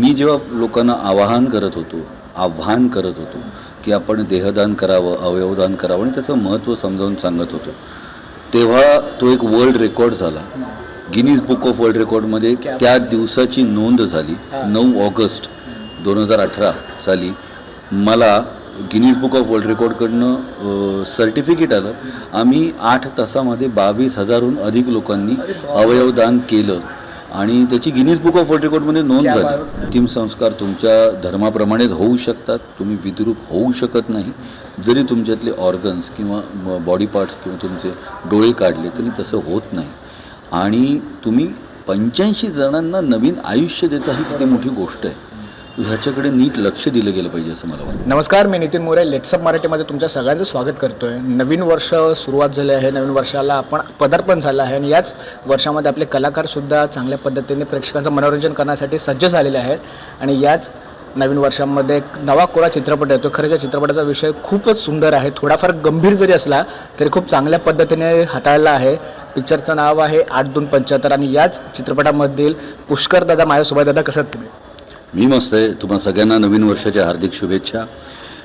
मी जेव्हा लोकांना आवाहन करत होतो आव्हान करत होतो की आपण देहदान करावं अवयवदान करावं आणि त्याचं महत्त्व समजावून सांगत होतो तेव्हा तो एक वर्ल्ड रेकॉर्ड झाला. गिनीज बुक ऑफ वर्ल्ड रेकॉर्डमध्ये त्या दिवसाची नोंद झाली नऊ ऑगस्ट दोन हजार अठरा साली. मला गिनीज बुक ऑफ वर्ल्ड रेकॉर्डकडनं सर्टिफिकेट आलं. आम्ही आठ तासामध्ये बावीस हजारहून अधिक लोकांनी अवयवदान केलं. आणि त्याची गिनीज बुक ऑफ वर्ल्ड रेकॉर्डमध्ये नोंद झाली. अंतिम संस्कार तुमच्या धर्माप्रमाणेच होऊ शकतात. तुम्ही विद्रूप होऊ शकत नाही. जरी तुमच्यातले ऑर्गन्स किंवा बॉडी पार्ट्स किंवा तुमचे डोळे काढले तरी तसं होत नाही. आणि तुम्ही पंच्याऐंशी जणांना नवीन आयुष्य देता ही किती मोठी गोष्ट आहे. ह्याच्याकडे नीट लक्ष दिलं गेलं पाहिजे असं मला वाटतं. नमस्कार मी नितीन मोरे. लेट्सअप मराठीमध्ये तुमच्या सगळ्यांचं स्वागत करतोय. नवीन वर्ष सुरुवात झाली आहे. नवीन वर्षाला आपण पदार्पण झालं आहे. आणि याच वर्षामध्ये आपले कलाकारसुद्धा चांगल्या पद्धतीने प्रेक्षकांचं मनोरंजन करण्यासाठी सज्ज झालेले आहेत. आणि याच नवीन वर्षामध्ये एक नवा कोरा चित्रपट येतो खरंच या चित्रपटाचा विषय खूपच सुंदर आहे. थोडाफार गंभीर जरी असला तरी खूप चांगल्या पद्धतीने हाताळला आहे. पिक्चरचं नाव आहे आठ दोन पंच्याहत्तर. आणि याच चित्रपटामधील पुष्कर दादा माझ्यासोबत दादा कसं तुम्ही? मी मस्त आहे. तुम्हा सगळ्यांना नवीन वर्षाच्या हार्दिक शुभेच्छा.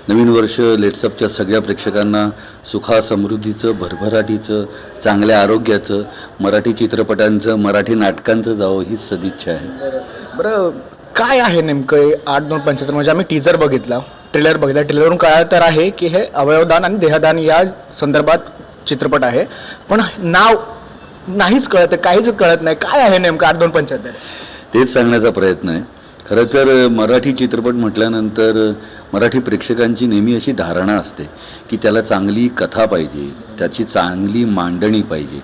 नवीन वर्ष लेट्सअपच्या सगळ्या प्रेक्षकांना सुखा समृद्धीचं भरभराटीचं चांगल्या आरोग्याचं मराठी चित्रपटांचं मराठी नाटकांचं जावं हीच सदिच्छा आहे. बरं काय आहे नेमकं हे आठ दोन पंच्याहत्तर? म्हणजे आम्ही टीजर बघितला ट्रेलर बघितला. ट्रेलरवरून कळलं तर आहे की हे अवयवदान आणि देहदान या संदर्भात चित्रपट आहे. पण नाव नाहीच कळत आहे, काहीच कळत नाही. काय आहे नेमकं आठ दोन पंच्याहत्तर? तेच सांगण्याचा प्रयत्न आहे. खरं तर मराठी चित्रपट म्हटल्यानंतर मराठी प्रेक्षकांची नेहमी अशी धारणा असते की त्याला चांगली कथा पाहिजे त्याची चांगली मांडणी पाहिजे.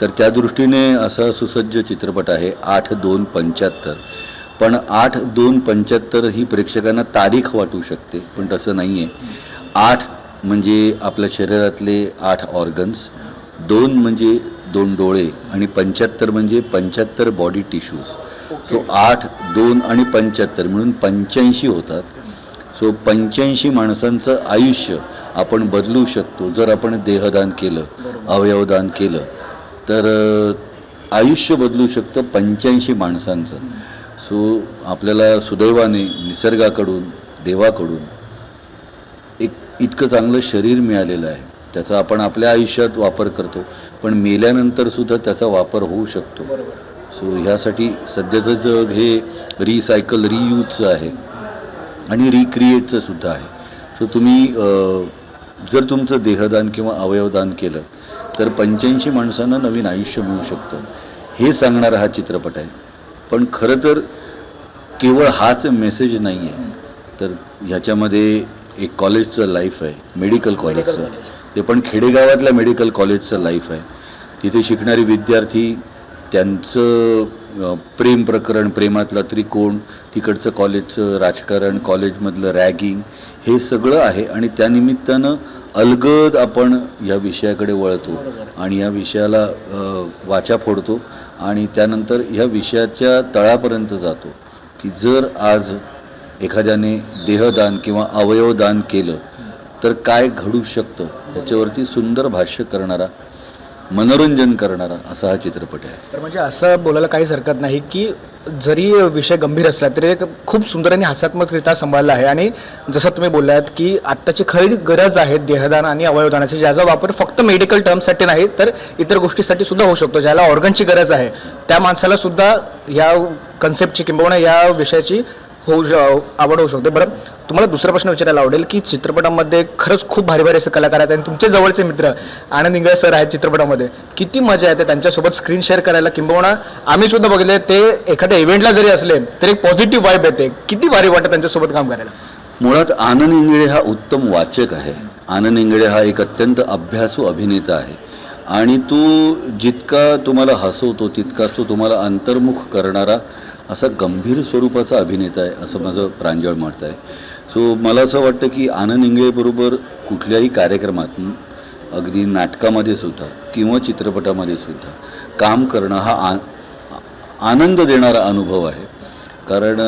तर त्या दृष्टीने असा सुसज्ज चित्रपट आहे आठ दोन पंच्याहत्तर. पण आठ दोन पंच्याहत्तर ही प्रेक्षकांना तारीख वाटू शकते पण तसं नाही आहे आठ म्हणजे आपल्या शरीरातले आठ ऑर्गन्स दोन म्हणजे दोन डोळे आणि पंच्याहत्तर म्हणजे पंच्याहत्तर बॉडी टिश्यूज सो आठ दोन आणि पंच्याहत्तर मिळून पंच्याऐंशी होतात. सो पंच्याऐंशी माणसांचं आयुष्य आपण बदलू शकतो. जर आपण देहदान केलं अवयवदान केलं तर आयुष्य बदलू शकतं पंच्याऐंशी माणसांचं. सो आपल्याला सुदैवाने निसर्गाकडून देवाकडून एक इतकं चांगलं शरीर मिळालेलं आहे. त्याचा आपण आपल्या आयुष्यात वापर करतो. पण मेल्यानंतर सुद्धा त्याचा वापर होऊ शकतो. सो ह्यासाठी सध्याचं जग हे रिसायकल रियूजचं आहे. आणि रिक्रिएटचं सुद्धा आहे. सो तुम्ही जर तुमचं देहदान किंवा अवयवदान केलं तर पंच्याऐंशी माणसांना नवीन आयुष्य मिळू शकतं. हे सांगणारा हा चित्रपट आहे. पण खरं तर केवळ हाच मेसेज नाही आहे तर ह्याच्यामध्ये एक कॉलेजचं लाईफ आहे. मेडिकल कॉलेजचं ते पण खेडेगावातल्या मेडिकल कॉलेजचं लाईफ आहे. तिथे शिकणारे विद्यार्थी त्यांचं प्रेम प्रकरण प्रेमातला त्रिकोण तिकडचं कॉलेजचं राजकारण कॉलेजमधलं रॅगिंग हे सगळं आहे. आणि त्यानिमित्तानं अलगद आपण या विषयाकडे वळतो आणि या विषयाला वाचा फोडतो आणि त्यानंतर ह्या विषयाच्या तळापर्यंत जातो की जर आज एखाद्याने देहदान किंवा अवयवदान केलं तर काय घडू शकतं? याच्यावरती सुंदर भाष्य करणारा मनोरंजन करणारा असा हा चित्रपट आहे. तर म्हणजे असं बोलायला काहीच हरकत नाही की जरी विषय गंभीर असला तरी एक खूप सुंदर आणि हास्यात्मकरित्या सांभाळला आहे. आणि जसं तुम्ही बोललात की आत्ताची खरी गरज आहे देहदान आणि अवयवदानाची ज्याचा वापर फक्त मेडिकल टर्मसाठी नाही तर इतर गोष्टीसाठी सुद्धा होऊ शकतो ज्याला ऑर्गनची गरज आहे. त्या माणसाला सुद्धा या कन्सेप्टची किंबहुना या विषयाची होऊ आवड होऊ शकते. बरं तुम्हाला दुसरा प्रश्न विचारायला आवडेल की चित्रपटामध्ये खरंच खूप भारी भारी असे कलाकार आहेत आणि तुमचे जवळचे मित्र आनंद इंगळे सर आहेत चित्रपटामध्ये. किती मजा येते त्यांच्यासोबत स्क्रीन शेअर करायला? किंबहुना आम्ही सुद्धा बघितले ते एखाद्या इव्हेंटला जरी असले तरी एक पॉझिटिव्ह वाईब येते. किती भारी वाटतं त्यांच्यासोबत काम करायला? मुळात आनंद इंगळे हा उत्तम वाचक आहे. आनंद इंगळे हा एक अत्यंत अभ्यासू अभिनेता आहे. आणि तो जितका तुम्हाला हसवतो तितकाच तो तुम्हाला अंतर्मुख करणारा असा गंभीर स्वरूपाचा अभिनेता आहे असं माझं प्रांजळ मत आहे. सो मला असं वाटतं की आनंद इंगळेबरोबर कुठल्याही कार्यक्रमात अगदी नाटकामध्ये सुद्धा किंवा चित्रपटामध्ये सुद्धा काम करणं हा आ आनंद देणारा अनुभव आहे. कारण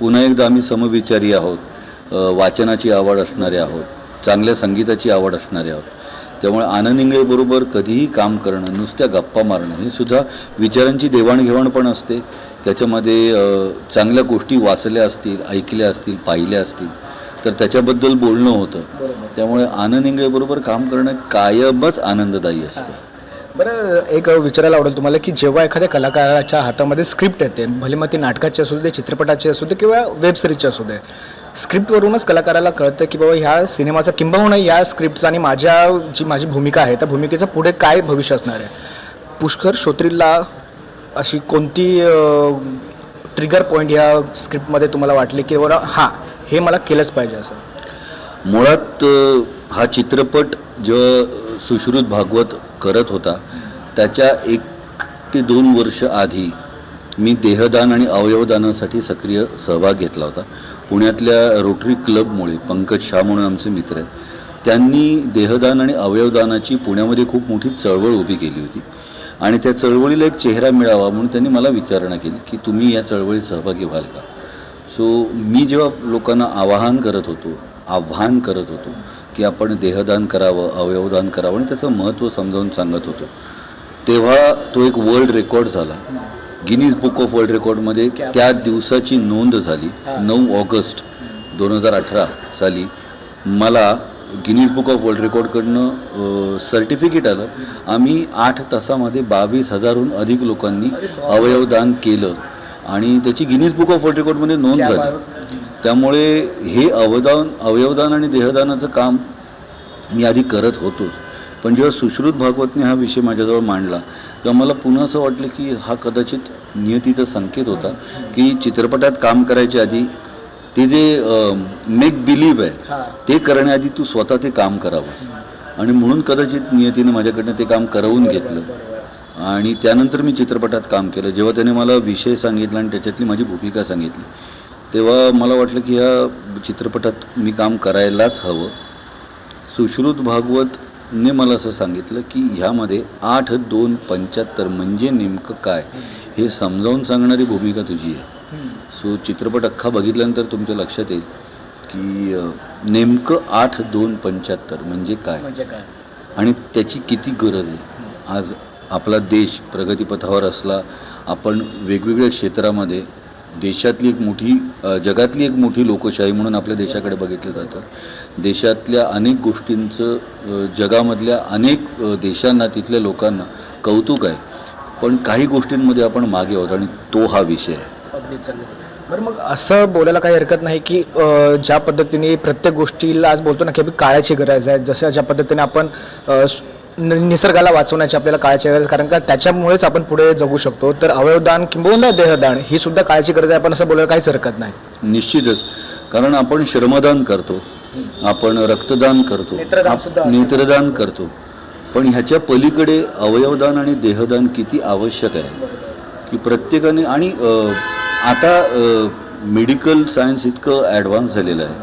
पुन्हा एकदा आम्ही समविचारी आहोत वाचनाची आवड असणारे आहोत चांगल्या संगीताची आवड असणारे आहोत. त्यामुळे आनंद इंगळेबरोबर कधीही काम करणं नुसत्या गप्पा मारणं हे सुद्धा विचारांची देवाणघेवाण पण असते. त्याच्यामध्ये चांगल्या गोष्टी वाचल्या असतील ऐकल्या असतील पाहिल्या असतील तर त्याच्याबद्दल बोलणं होतं. त्यामुळे आनंद इंगळेबरोबर काम करणं कायमच आनंददायी असतं. बरं एक विचारायला आवडेल तुम्हाला की जेव्हा एखाद्या कलाकाराच्या हातामध्ये स्क्रिप्ट येते भले मग ती नाटकाची असू दे चित्रपटाची असू दे किंवा वेब सिरीजची असू दे स्क्रिप्टवरूनच कलाकाराला कळतं की बाबा ह्या सिनेमाचा किंबहुना या स्क्रिप्टचा आणि माझ्या जी माझी भूमिका आहे त्या भूमिकेचं पुढे काय भविष्य असणार आहे? पुष्कर श्रोत्रीला अशी कोणती ट्रिगर पॉईंट या स्क्रिप्टमध्ये तुम्हाला वाटले की बरं हां हे मला केलंच पाहिजे असं? मुळात हा चित्रपट जेव्हा सुश्रुत भागवत करत होता त्याच्या एक ते दोन वर्ष आधी मी देहदान आणि अवयवदानासाठी सक्रिय सहभाग घेतला होता. पुण्यातल्या रोटरी क्लबमुळे पंकज शाह म्हणून आमचे मित्र आहेत. त्यांनी देहदान आणि अवयवदानाची पुण्यामध्ये खूप मोठी चळवळ उभी केली होती. आणि त्या चळवळीला एक चेहरा मिळावा म्हणून त्यांनी मला विचारणा केली की तुम्ही या चळवळीत सहभागी व्हाल का? सो मी जेव्हा लोकांना आवाहन करत होतो आव्हान करत होतो की आपण देहदान करावं अवयवदान करावं आणि त्याचं महत्त्व समजावून सांगत होतो तेव्हा तो एक वर्ल्ड रेकॉर्ड झाला. गिनीज बुक ऑफ वर्ल्ड रेकॉर्डमध्ये त्या दिवसाची नोंद झाली नऊ ऑगस्ट दोन हजार अठरा साली. मला गिनीज बुक ऑफ वर्ल्ड रेकॉर्डकडनं सर्टिफिकेट आलं. आम्ही आठ तासामध्ये बावीस हजारहून अधिक लोकांनी अवयवदान केलं. आणि त्याची गिनीज बुक ऑफ वर्ल्ड रेकॉर्डमध्ये नोंद झाली. त्यामुळे हे अवदान अवयवदान आणि देहदानाचं काम मी आधी करत होतोच. पण जेव्हा सुश्रुत भागवतने हा विषय माझ्याजवळ मांडला तेव्हा मला पुन्हा असं वाटलं की हा कदाचित नियतीचा संकेत होता की चित्रपटात काम करायच्या आधी ते जे मेक बिलीव्ह आहे ते करण्याआधी तू स्वतः ते काम करावं आणि म्हणून कदाचित नियतीने माझ्याकडनं ते काम करवून घेतलं. आणि त्यानंतर मी चित्रपटात काम केलं. जेव्हा त्याने मला विषय सांगितला आणि त्याच्यातली माझी भूमिका सांगितली तेव्हा मला वाटलं की ह्या चित्रपटात मी काम करायलाच हवं. सुश्रुत भागवतने मला असं सांगितलं की ह्यामध्ये आठ दोन पंच्याहत्तर म्हणजे नेमकं काय? हे समजावून सांगणारी भूमिका तुझी आहे. सो चित्रपट अख्खा बघितल्यानंतर तुमच्या लक्षात येईल की नेमकं आठ दोन पंच्याहत्तर म्हणजे काय? म्हणजे काय? आणि त्याची किती गरज आहे? आज आपला देश प्रगतीपथावर असला आपण वेगवेगळ्या क्षेत्रामध्ये देशातली एक मोठी जगातली एक मोठी लोकशाही म्हणून आपल्या देशाकडे बघितलं जातं. देशातल्या अनेक गोष्टींचं जगामधल्या अनेक देशांना तिथल्या लोकांना कौतुक आहे. पण काही गोष्टींमध्ये आपण मागे आहोत आणि तो हा विषय आहे. बरं मग असं बोलायला काही हरकत नाही की ज्या पद्धतीने प्रत्येक गोष्टीला आज बोलतो ना की अभि काळाची गरज आहे. जसं ज्या पद्धतीने आपण अ, स- न- निसर्गाला वाचवण्याची आपल्याला काळाची गरज आहे. कारण का त्याच्यामुळेच आपण पुढे जगू शकतो. तर अवयवदान किंबहुना देहदान ही सुद्धा काळाची गरज आहे. आपण असं बोलायला काहीच हरकत नाही. निश्चितच. कारण आपण श्रमदान करतो. आपण रक्तदान करतो. नेत्रदान आप- सुद्धा असतं. नेत्रदान करतो. पण ह्याच्या पलीकडे अवयवदान आणि देहदान किती आवश्यक आहे? की प्रत्येकाने आणि अ, आता मेडिकल सायन्स इतकं ॲडव्हान्स झालेलं आहे.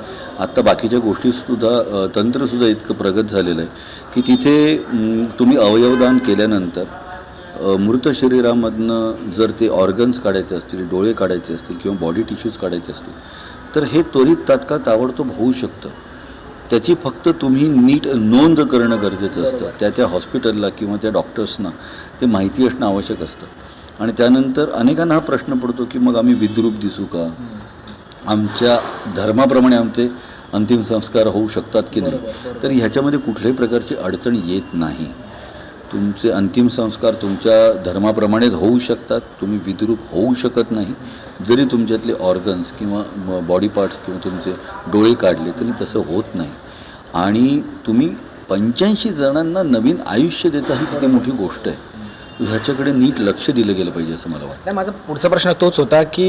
आत्ता बाकीच्या गोष्टीसुद्धा तंत्रसुद्धा इतकं प्रगत झालेलं आहे की तिथे तुम्ही अवयवदान केल्यानंतर मृत शरीरामधनं जर ते ऑर्गन्स काढायचे असतील डोळे काढायचे असतील किंवा बॉडी टिश्यूज काढायचे असतील तर हे त्वरित तात्काळ ताबडतोब होऊ शकतं. त्याची फक्त तुम्ही नीट नोंद करणं गरजेचं असतं. त्या त्या हॉस्पिटलला किंवा त्या डॉक्टर्सना ते माहिती असणं आवश्यक असतं. आणि त्यानंतर अनेकांना हा प्रश्न पडतो की मग आम्ही विद्रूप दिसू का? आमच्या धर्माप्रमाणे आमचे अंतिम संस्कार होऊ शकतात की नाही? तर ह्याच्यामध्ये कुठल्याही प्रकारची अडचण येत नाही. तुमचे अंतिम संस्कार तुमच्या धर्माप्रमाणेच होऊ शकतात. तुम्ही विद्रूप होऊ शकत नाही. जरी तुमच्यातले ऑर्गन्स किंवा बॉडी पार्ट्स किंवा तुमचे डोळे काढले तरी तसं होत नाही. आणि तुम्ही पंच्याऐंशी जणांना नवीन आयुष्य देता ही किती मोठी गोष्ट आहे. ह्याच्याकडे नीट लक्ष दिलं गेलं पाहिजे असं मला वाटतं. नाही माझा पुढचा प्रश्न तोच होता की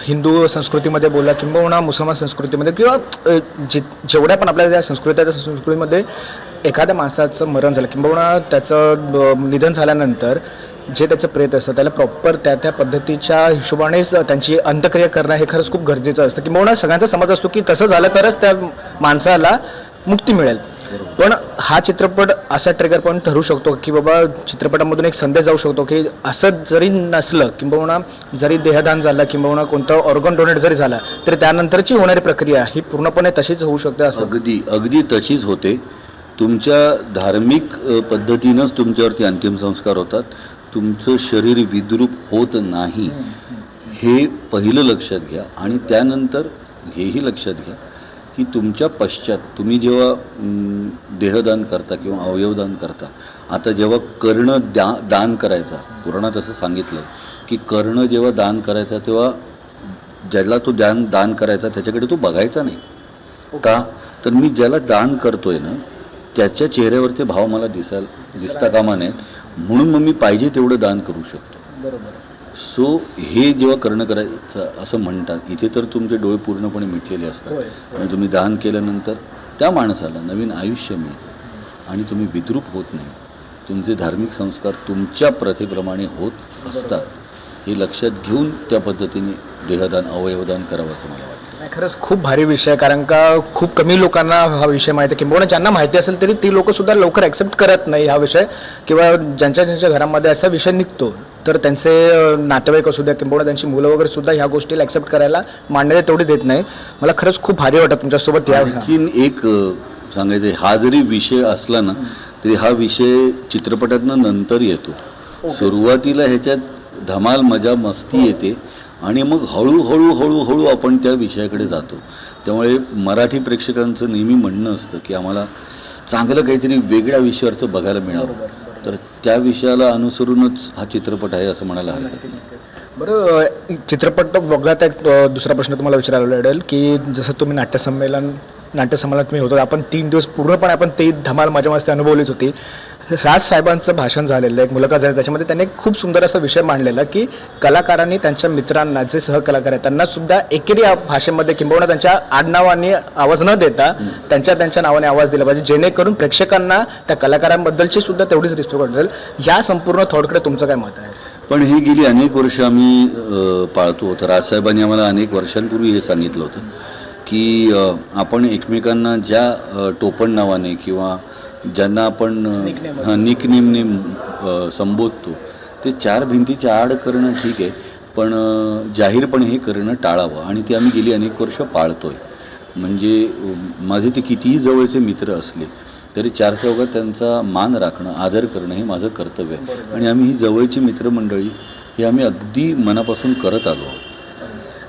हिंदू संस्कृतीमध्ये बोला किंबहुना मुसलमान संस्कृतीमध्ये किंवा जे जेवढ्या पण आपल्या ज्या संस्कृती त्या संस्कृतीमध्ये एखाद्या माणसाचं मरण झालं किंबहुना त्याचं निधन झाल्यानंतर जे त्याचं प्रेत असतं त्याला प्रॉपर त्या त्या पद्धतीच्या हिशोबानेच त्यांची अंत्यक्रिया करणं हे खरंच खूप गरजेचं असतं. किंबहुना सगळ्यांचा समज असतो की तसं झालं तरच त्या माणसाला मुक्ती मिळेल. पण हा चित्रपट असा ट्रिगर पॉईंट ठरू शकतो की बाबा चित्रपटामधून एक संदेश जाऊ शकतो की असं जरी नसलं किंबहुना जरी देहदान झालं किंबहुना कोणतं ऑर्गन डोनेट जरी झाला तरी त्यानंतरची होणारी प्रक्रिया ही पूर्णपणे तशीच होऊ शकते असं. अगदी अगदी तशीच होते. तुमच्या धार्मिक पद्धतीनंच तुमच्यावरती अंतिम संस्कार होतात. तुमचं शरीर विद्रूप होत नाही हे पहिलं लक्षात घ्या. आणि त्यानंतर हेही लक्षात घ्या. की तुमच्या पश्चात तुम्ही जेव्हा देहदान करता किंवा अवयवदान करता आता जेव्हा कर्ण द्या दान करायचा पुराणात असं सांगितलं की कर्ण जेव्हा दान करायचा तेव्हा ज्याला तो दान दान करायचा त्याच्याकडे तो बघायचा नाही. का? तर मी ज्याला दान करतोय ना त्याच्या चेहऱ्यावरचे भाव मला दिसायला दिसता कामा नयेत. म्हणून मग मी पाहिजे तेवढं दान करू शकतो. बरोबर. सो हे जेव्हा कर्ण करायचं असं म्हणतात इथे तर तुमचे डोळे पूर्णपणे मिटलेले असतात. आणि तुम्ही दान केल्यानंतर त्या माणसाला नवीन आयुष्य मिळतं. आणि तुम्ही विद्रूप होत नाही. तुमचे धार्मिक संस्कार तुमच्या प्रथेप्रमाणे होत असतात. हे लक्षात घेऊन त्या पद्धतीने देहदान अवयवदान करावं असं मला वाटतं. नाही खरंच खूप भारी विषय आहे कारण का खूप कमी लोकांना हा विषय माहिती आहे. किंवा ज्यांना माहिती असेल तरी ती लोक सुद्धा लवकर ॲक्सेप्ट करत नाही हा विषय. किंवा ज्यांच्या ज्यांच्या घरामध्ये असा विषय निघतो तर त्यांचे नातेवाईक असू द्या किंवा त्यांची मुलं वगैरे सुद्धा ह्या गोष्टीला ॲक्सेप्ट करायला मान्यता तेवढी देत नाही. मला खरंच खूप भारी वाटतं तुमच्यासोबत या आणखीन एक सांगायचं हा जरी विषय असला ना तरी हा विषय चित्रपटातनं नंतर येतो. सुरुवातीला ह्याच्यात धमाल मजा मस्ती येते आणि मग हळूहळू हळूहळू आपण त्या विषयाकडे जातो. त्यामुळे मराठी प्रेक्षकांचं नेहमी म्हणणं असतं की आम्हाला चांगलं काहीतरी वेगळ्या विषयावरचं बघायला मिळावं. तर त्या विषयाला अनुसरूनच हा चित्रपट आहे असं म्हणायला हरकत नाही. बरं चित्रपट वगळता एक दुसरा प्रश्न तुम्हाला विचारायला आवडेल की जसं तुम्ही नाट्यसंमेलन नाट्यसंमेलनात तुम्ही होतो आपण तीन दिवस पूर्णपणे आपण ते धमाल माझ्या मस्ती अनुभवलीच होती. राज साहेबांचं भाषण झालेलं एक मुलाखत झाली. त्याच्यामध्ये त्यांनी एक खूप सुंदर असा विषय मांडलेला की कलाकारांनी त्यांच्या मित्रांना जे सहकलाकार आहेत त्यांना सुद्धा एकेरी भाषेमध्ये किंबहुना त्यांच्या आडनावाने आवाज न देता त्यांच्या त्यांच्या नावाने आवाज दिला पाहिजे जेणेकरून प्रेक्षकांना त्या कलाकारांबद्दलची सुद्धा तेवढीच रिस्पेक्ट वाटेल. ह्या संपूर्ण थॉटकडे तुमचं काय मत आहे? पण ही गेली अनेक वर्ष आम्ही पाळतो. तर राजसाहेबांनी आम्हाला अनेक वर्षांपूर्वी हे सांगितलं होतं की आपण एकमेकांना ज्या टोपण नावाने किंवा ज्यांना आपण निकनेमने संबोधतो ते चार भिंतीच्या आड करणं ठीक आहे पण जाहीरपणे हे करणं टाळावं. आणि ते आम्ही गेली अनेक वर्ष पाळतोय. म्हणजे अ, माझे ते कितीही जवळचे मित्र असले तरी चार चौघात त्यांचा मान राखणं आदर करणं हे माझं कर्तव्य आहे. आणि आम्ही ही जवळची मित्रमंडळी हे आम्ही अगदी मनापासून करत आलो आहोत.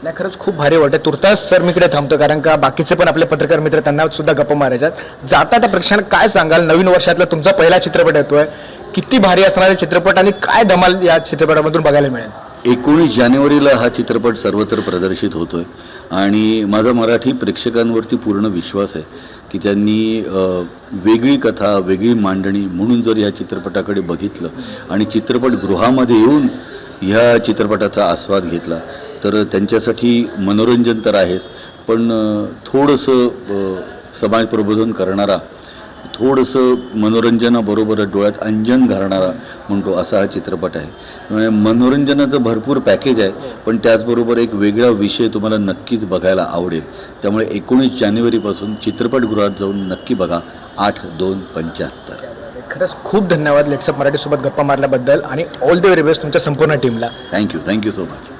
नाही खरंच खूप भारी वाटतं तुर्तास सर मी इकडे थांबतो कारण का बाकीचे पण आपले पत्रकार मित्र त्यांना सुद्धा गप्पा मारायच्यात. जाता त्या प्रेक्षण काय सांगाल? नवीन वर्षातला तुमचा पहिला चित्रपट येतोय. किती भारी असणारे चित्रपट आणि काय धमाल या चित्रपटामधून बघायला मिळेल? एकोणीस जानेवारीला हा चित्रपट सर्वत्र प्रदर्शित होतोय. आणि माझा मराठी प्रेक्षकांवरती पूर्ण विश्वास आहे की त्यांनी वेगळी कथा वेगळी मांडणी म्हणून जर ह्या चित्रपटाकडे बघितलं आणि चित्रपटगृहामध्ये येऊन ह्या चित्रपटाचा आस्वाद घेतला तर त्यांच्यासाठी मनोरंजन तर आहेच पण थोडंसं समाज प्रबोधन करणारा थोडंसं मनोरंजनाबरोबर डोळ्यात अंजन घालणारा म्हणतो असा हा चित्रपट आहे. त्यामुळे मनोरंजनाचं भरपूर पॅकेज आहे पण त्याचबरोबर एक वेगळा विषय तुम्हाला नक्कीच बघायला आवडेल. त्यामुळे एकोणीस जानेवारीपासून चित्रपटगृहात जाऊन नक्की बघा आठ दोन पंच्याहत्तर. खरंच खूप धन्यवाद लेट्सअप मराठीसोबत गप्पा मारल्याबद्दल आणि ऑल द व्हेरी बेस्ट तुमच्या संपूर्ण टीमला थँक्यू थँक्यू सो मच